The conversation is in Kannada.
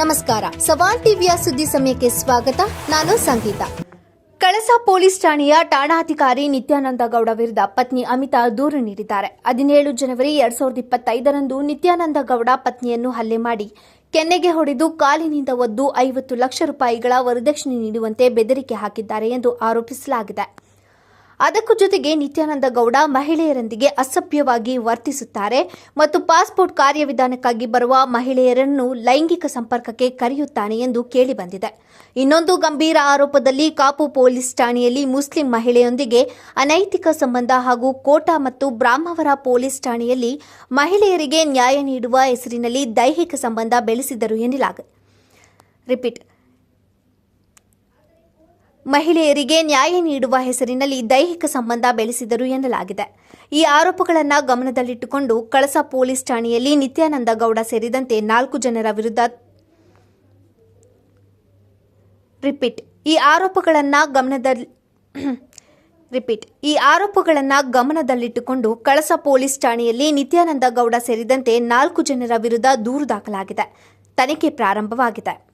ನಮಸ್ಕಾರ. ಸವಾಲ್ ಟಿವಿಯ ಸುದ್ದಿ ಸಮಯಕ್ಕೆ ಸ್ವಾಗತ. ನಾನು ಸಂಗೀತ. ಕಳಸ ಪೊಲೀಸ್ ಠಾಣೆಯ ಠಾಣಾಧಿಕಾರಿ ನಿತ್ಯಾನಂದ ಗೌಡ ವಿರುದ್ಧ ಪತ್ನಿ ಅಮಿತಾ ದೂರು ನೀಡಿದ್ದಾರೆ. ಹದಿನೇಳು ಜನವರಿ ಎರಡ್ ಸಾವಿರದ ಇಪ್ಪತ್ತೈದರಂದು ನಿತ್ಯಾನಂದ ಗೌಡ ಪತ್ನಿಯನ್ನು ಹಲ್ಲೆ ಮಾಡಿ ಕೆನ್ನೆಗೆ ಹೊಡೆದು ಕಾಲಿನಿಂದ ಒದ್ದು ಐವತ್ತು ಲಕ್ಷ ರೂಪಾಯಿಗಳ ವರದಕ್ಷಿಣೆ ನೀಡುವಂತೆ ಬೆದರಿಕೆ ಹಾಕಿದ್ದಾರೆ ಎಂದು ಆರೋಪಿಸಲಾಗಿದೆ. ಅದಕ್ಕೂ ಜೊತೆಗೆ ನಿತ್ಯಾನಂದ ಗೌಡ ಮಹಿಳೆಯರೊಂದಿಗೆ ಅಸಭ್ಯವಾಗಿ ವರ್ತಿಸುತ್ತಾರೆ ಮತ್ತು ಪಾಸ್ಪೋರ್ಟ್ ಕಾರ್ಯವಿಧಾನಕ್ಕಾಗಿ ಬರುವ ಮಹಿಳೆಯರನ್ನು ಲೈಂಗಿಕ ಸಂಪರ್ಕಕ್ಕೆ ಕರೆಯುತ್ತಾನೆ ಎಂದು ಕೇಳಿಬಂದಿದೆ. ಇನ್ನೊಂದು ಗಂಭೀರ ಆರೋಪದಲ್ಲಿ ಕಾಪು ಪೊಲೀಸ್ ಠಾಣೆಯಲ್ಲಿ ಮುಸ್ಲಿಂ ಮಹಿಳೆಯೊಂದಿಗೆ ಅನೈತಿಕ ಸಂಬಂಧ ಹಾಗೂ ಕೋಟಾ ಮತ್ತು ಬ್ರಾಹ್ಮವರ ಪೊಲೀಸ್ ಠಾಣೆಯಲ್ಲಿ ಮಹಿಳೆಯರಿಗೆ ನ್ಯಾಯ ನೀಡುವ ಹೆಸರಿನಲ್ಲಿ ದೈಹಿಕ ಸಂಬಂಧ ಬೆಳೆಸಿದರು ಎನ್ನಲಾಗಿದೆ. ರಿಪೀಟ್. ಮಹಿಳೆಯರಿಗೆ ನ್ಯಾಯ ನೀಡುವ ಹೆಸರಿನಲ್ಲಿ ದೈಹಿಕ ಸಂಬಂಧ ಬೆಳೆಸಿದರು ಎನ್ನಲಾಗಿದೆ. ಈ ಆರೋಪಗಳನ್ನು ಗಮನದಲ್ಲಿಟ್ಟುಕೊಂಡು ಕಳಸ ಪೊಲೀಸ್ ಠಾಣೆಯಲ್ಲಿ ನಿತ್ಯಾನಂದ ಗೌಡ ಸೇರಿದಂತೆ ನಾಲ್ಕು ಜನರ ವಿರುದ್ಧ ರಿಪೀಟ್. ಈ ಆರೋಪಗಳನ್ನು ಗಮನದಲ್ಲಿ ರಿಪೀಟ್. ಈ ಆರೋಪಗಳನ್ನು ಗಮನದಲ್ಲಿಟ್ಟುಕೊಂಡು ಕಳಸ ಪೊಲೀಸ್ ಠಾಣೆಯಲ್ಲಿ ನಿತ್ಯಾನಂದ ಗೌಡ ಸೇರಿದಂತೆ ನಾಲ್ಕು ಜನರ ವಿರುದ್ಧ ದೂರು ದಾಖಲಾಗಿದೆ. ತನಿಖೆ ಪ್ರಾರಂಭವಾಗಿದೆ.